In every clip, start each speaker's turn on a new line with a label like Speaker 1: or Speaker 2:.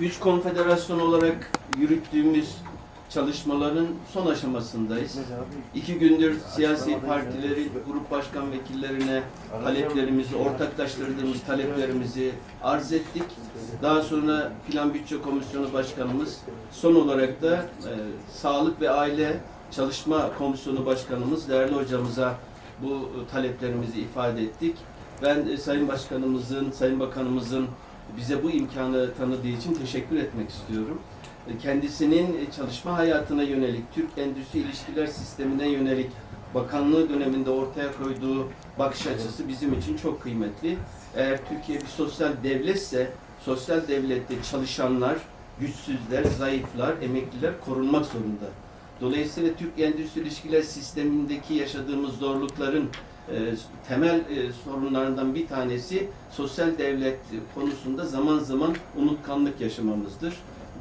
Speaker 1: Üç konfederasyon olarak yürüttüğümüz çalışmaların son aşamasındayız. İki gündür siyasi partileri, grup başkan vekillerine taleplerimizi, ortaklaştırdığımız taleplerimizi arz ettik. Daha sonra Plan Bütçe Komisyonu Başkanımız, son olarak da e, Sağlık ve Aile Çalışma Komisyonu Başkanımız, değerli hocamıza bu taleplerimizi ifade ettik. Ben e, Sayın Başkanımızın, Sayın Bakanımızın bize bu imkanı tanıdığı için teşekkür etmek istiyorum. E, Kendisinin e, çalışma hayatına yönelik, Türk Endüstri İlişkiler Sistemine yönelik bakanlığı döneminde ortaya koyduğu bakış açısı bizim için çok kıymetli. Eğer Türkiye bir sosyal devletse, sosyal devlette çalışanlar, güçsüzler, zayıflar, emekliler korunmak zorunda. Dolayısıyla Türk Endüstri İlişkiler Sistemindeki yaşadığımız zorlukların e, temel e, sorunlarından bir tanesi sosyal devlet konusunda zaman zaman unutkanlık yaşamamızdır.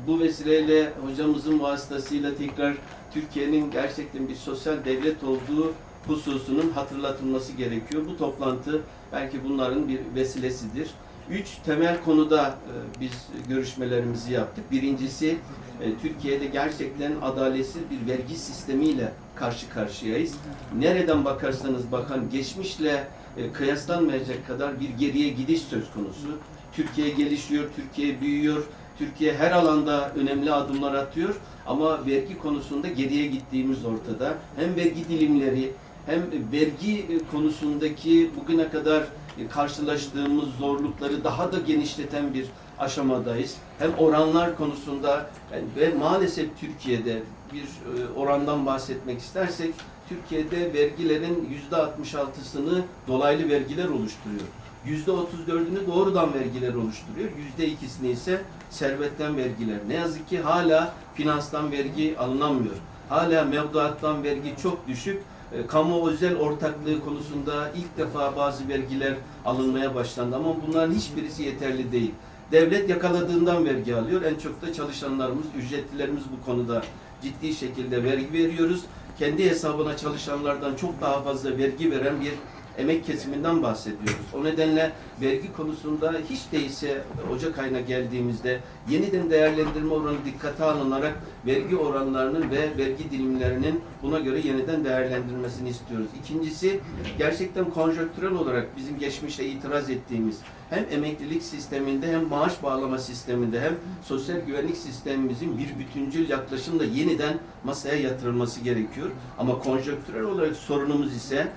Speaker 1: Bu vesileyle hocamızın vasıtasıyla tekrar Türkiye'nin gerçekten bir sosyal devlet olduğu hususunun hatırlatılması gerekiyor. Bu toplantı belki bunların bir vesilesidir. Üç temel konuda e, biz görüşmelerimizi yaptık. Birincisi e, Türkiye'de gerçekten adaletsiz bir vergi sistemiyle karşı karşıyayız. Nereden bakarsanız bakan geçmişle e, kıyaslanmayacak kadar bir geriye gidiş söz konusu. Türkiye gelişiyor, Türkiye büyüyor, Türkiye her alanda önemli adımlar atıyor ama vergi konusunda geriye gittiğimiz ortada. Hem vergi dilimleri hem vergi konusundaki bugüne kadar karşılaştığımız zorlukları daha da genişleten bir aşamadayız. Hem oranlar konusunda ve maalesef Türkiye'de bir e, orandan bahsetmek istersek Türkiye'de vergilerin yüzde 66'sını dolaylı vergiler oluşturuyor. Yüzde 34'ünü doğrudan vergiler oluşturuyor. Yüzde ikisini ise servetten vergiler. Ne yazık ki hala finanstan vergi alınamıyor. Hala mevduattan vergi çok düşük. E, Kamu özel ortaklığı konusunda ilk defa bazı vergiler alınmaya başlandı ama bunların hiçbirisi yeterli değil. Devlet yakaladığından vergi alıyor. En çok da çalışanlarımız, ücretlilerimiz bu konuda ciddi şekilde vergi veriyoruz. Kendi hesabına çalışanlardan çok daha fazla vergi veren bir emek kesiminden bahsediyoruz. O nedenle vergi konusunda hiç değilse Ocak ayına geldiğimizde yeniden değerlendirme oranı dikkate alınarak vergi oranlarının ve vergi dilimlerinin buna göre yeniden değerlendirilmesini istiyoruz. İkincisi gerçekten konjonktürel olarak bizim geçmişte itiraz ettiğimiz hem emeklilik sisteminde hem maaş bağlama sisteminde hem sosyal güvenlik sistemimizin bir bütüncül yaklaşımla yeniden masaya yatırılması gerekiyor. Ama konjonktürel olarak sorunumuz ise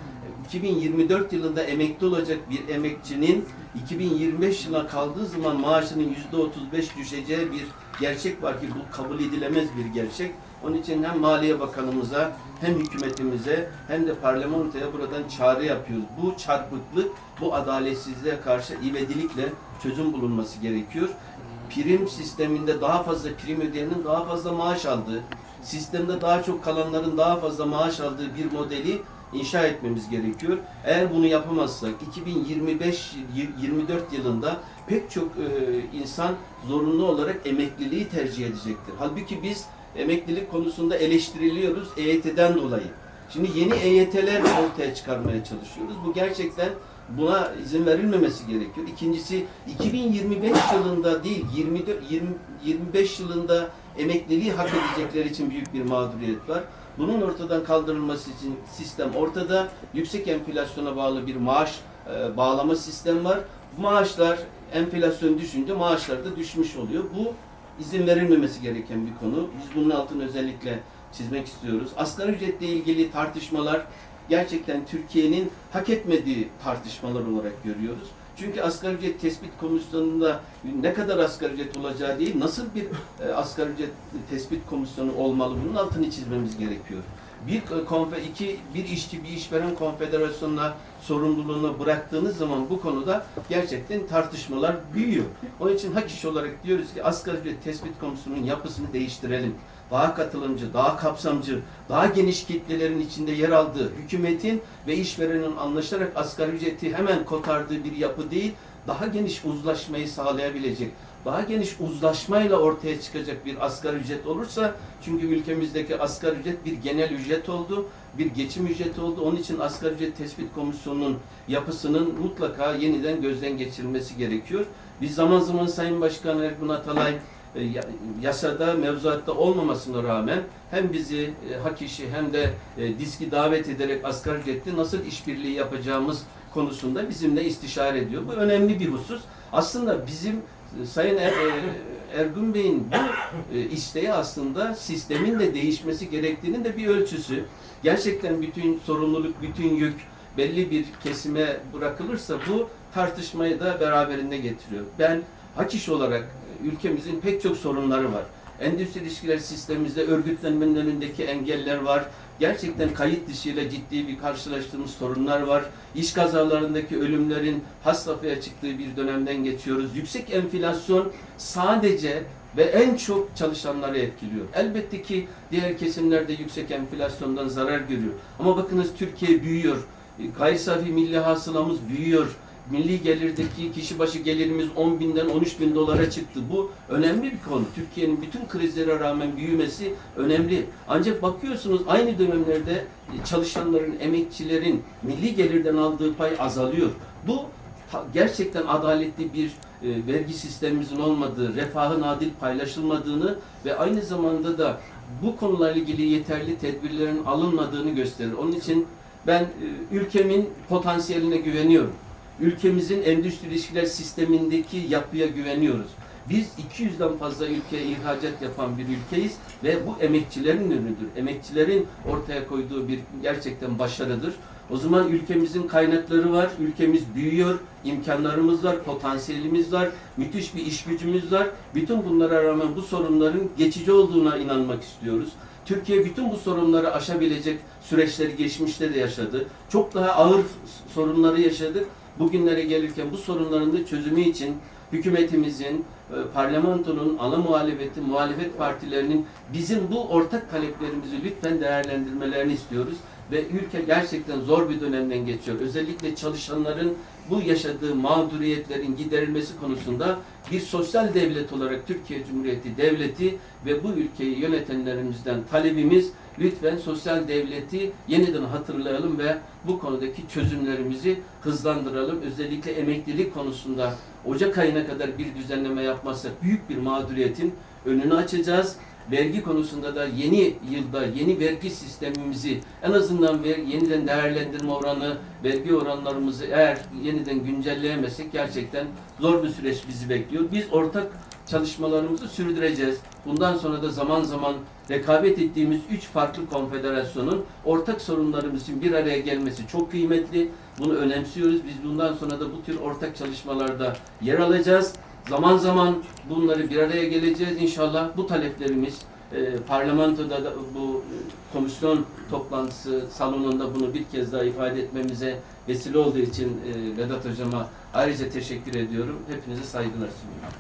Speaker 1: 2024 yılında emekli olacak bir emekçinin 2025 yılına kaldığı zaman maaşının %35 düşeceği bir gerçek var ki bu kabul edilemez bir gerçek. Onun için hem Maliye Bakanımıza hem hükümetimize hem de parlamentoya buradan çağrı yapıyoruz. Bu çarpıklık, bu adaletsizliğe karşı ivedilikle çözüm bulunması gerekiyor. Prim sisteminde daha fazla prim ödeyenin daha fazla maaş aldığı, sistemde daha çok kalanların daha fazla maaş aldığı bir modeli inşa etmemiz gerekiyor. Eğer bunu yapamazsak 2025-24 yılında pek çok e, insan zorunlu olarak emekliliği tercih edecektir. Halbuki biz emeklilik konusunda eleştiriliyoruz EYT'den dolayı. Şimdi yeni EYT'ler ortaya çıkarmaya çalışıyoruz. Bu gerçekten buna izin verilmemesi gerekiyor. İkincisi 2025 yılında değil 24, 20, 25 yılında emekliliği hak edecekler için büyük bir mağduriyet var. Bunun ortadan kaldırılması için sistem ortada. Yüksek enflasyona bağlı bir maaş e, bağlama sistem var. Maaşlar enflasyon düşünce maaşlar da düşmüş oluyor. Bu izin verilmemesi gereken bir konu. Biz bunun altını özellikle çizmek istiyoruz. Asgari ücretle ilgili tartışmalar gerçekten Türkiye'nin hak etmediği tartışmalar olarak görüyoruz. Çünkü asgari ücret tespit komisyonunda ne kadar asgari ücret olacağı değil, nasıl bir e, asgari ücret tespit komisyonu olmalı bunun altını çizmemiz gerekiyor. Bir e, konfe iki bir işçi bir işveren konfederasyonuna sorumluluğunu bıraktığınız zaman bu konuda gerçekten tartışmalar büyüyor. Onun için hak iş olarak diyoruz ki asgari ücret tespit komisyonunun yapısını değiştirelim. Daha katılımcı, daha kapsamcı, daha geniş kitlelerin içinde yer aldığı, hükümetin ve işverenin anlaşarak asgari ücreti hemen kotardığı bir yapı değil, daha geniş uzlaşmayı sağlayabilecek, daha geniş uzlaşmayla ortaya çıkacak bir asgari ücret olursa, çünkü ülkemizdeki asgari ücret bir genel ücret oldu, bir geçim ücreti oldu. Onun için asgari ücret tespit komisyonunun yapısının mutlaka yeniden gözden geçirilmesi gerekiyor. Biz zaman zaman Sayın Başkan Ergun Atalay yasada, mevzuatta olmamasına rağmen hem bizi e, hak işi hem de e, diski davet ederek asgari ücretli nasıl işbirliği yapacağımız konusunda bizimle istişare ediyor. Bu önemli bir husus. Aslında bizim e, Sayın Er- e, Ergun Bey'in bu e, isteği aslında sistemin de değişmesi gerektiğinin de bir ölçüsü. Gerçekten bütün sorumluluk, bütün yük belli bir kesime bırakılırsa bu tartışmayı da beraberinde getiriyor. Ben hak iş olarak e, ülkemizin pek çok sorunları var. Endüstri ilişkiler sistemimizde örgütlenmenin önündeki engeller var. Gerçekten kayıt dışıyla ciddi bir karşılaştığımız sorunlar var. İş kazalarındaki ölümlerin has çıktığı bir dönemden geçiyoruz. Yüksek enflasyon sadece ve en çok çalışanları etkiliyor. Elbette ki diğer kesimlerde yüksek enflasyondan zarar görüyor. Ama bakınız Türkiye büyüyor. Gayri safi milli hasılamız büyüyor. Milli gelirdeki kişi başı gelirimiz 10 binden 13 bin dolara çıktı. Bu önemli bir konu. Türkiye'nin bütün krizlere rağmen büyümesi önemli. Ancak bakıyorsunuz aynı dönemlerde çalışanların, emekçilerin milli gelirden aldığı pay azalıyor. Bu gerçekten adaletli bir e, vergi sistemimizin olmadığı, refahın adil paylaşılmadığını ve aynı zamanda da bu konularla ilgili yeterli tedbirlerin alınmadığını gösterir. Onun için ben e, ülkemin potansiyeline güveniyorum. Ülkemizin endüstri ilişkiler sistemindeki yapıya güveniyoruz. Biz 200'den fazla ülkeye ihracat yapan bir ülkeyiz ve bu emekçilerin ürünüdür. Emekçilerin ortaya koyduğu bir gerçekten başarıdır. O zaman ülkemizin kaynakları var, ülkemiz büyüyor, imkanlarımız var, potansiyelimiz var, müthiş bir iş gücümüz var. Bütün bunlara rağmen bu sorunların geçici olduğuna inanmak istiyoruz. Türkiye bütün bu sorunları aşabilecek süreçleri geçmişte de yaşadı. Çok daha ağır sorunları yaşadık. Bugünlere gelirken bu sorunların da çözümü için hükümetimizin, e, parlamentonun, ana muhalefeti, muhalefet partilerinin bizim bu ortak taleplerimizi lütfen değerlendirmelerini istiyoruz. Ve ülke gerçekten zor bir dönemden geçiyor. Özellikle çalışanların bu yaşadığı mağduriyetlerin giderilmesi konusunda bir sosyal devlet olarak Türkiye Cumhuriyeti Devleti ve bu ülkeyi yönetenlerimizden talebimiz lütfen sosyal devleti yeniden hatırlayalım ve bu konudaki çözümlerimizi hızlandıralım. Özellikle emeklilik konusunda Ocak ayına kadar bir düzenleme yapmazsak büyük bir mağduriyetin önünü açacağız. Vergi konusunda da yeni yılda yeni vergi sistemimizi en azından ver, yeniden değerlendirme oranı, vergi oranlarımızı eğer yeniden güncelleyemezsek gerçekten zor bir süreç bizi bekliyor. Biz ortak çalışmalarımızı sürdüreceğiz. Bundan sonra da zaman zaman rekabet ettiğimiz üç farklı konfederasyonun ortak sorunlarımız için bir araya gelmesi çok kıymetli. Bunu önemsiyoruz. Biz bundan sonra da bu tür ortak çalışmalarda yer alacağız. Zaman zaman bunları bir araya geleceğiz. İnşallah bu taleplerimiz e, parlamentoda da bu e, komisyon toplantısı salonunda bunu bir kez daha ifade etmemize vesile olduğu için e, Vedat Hocama ayrıca teşekkür ediyorum. Hepinize saygılar sunuyorum.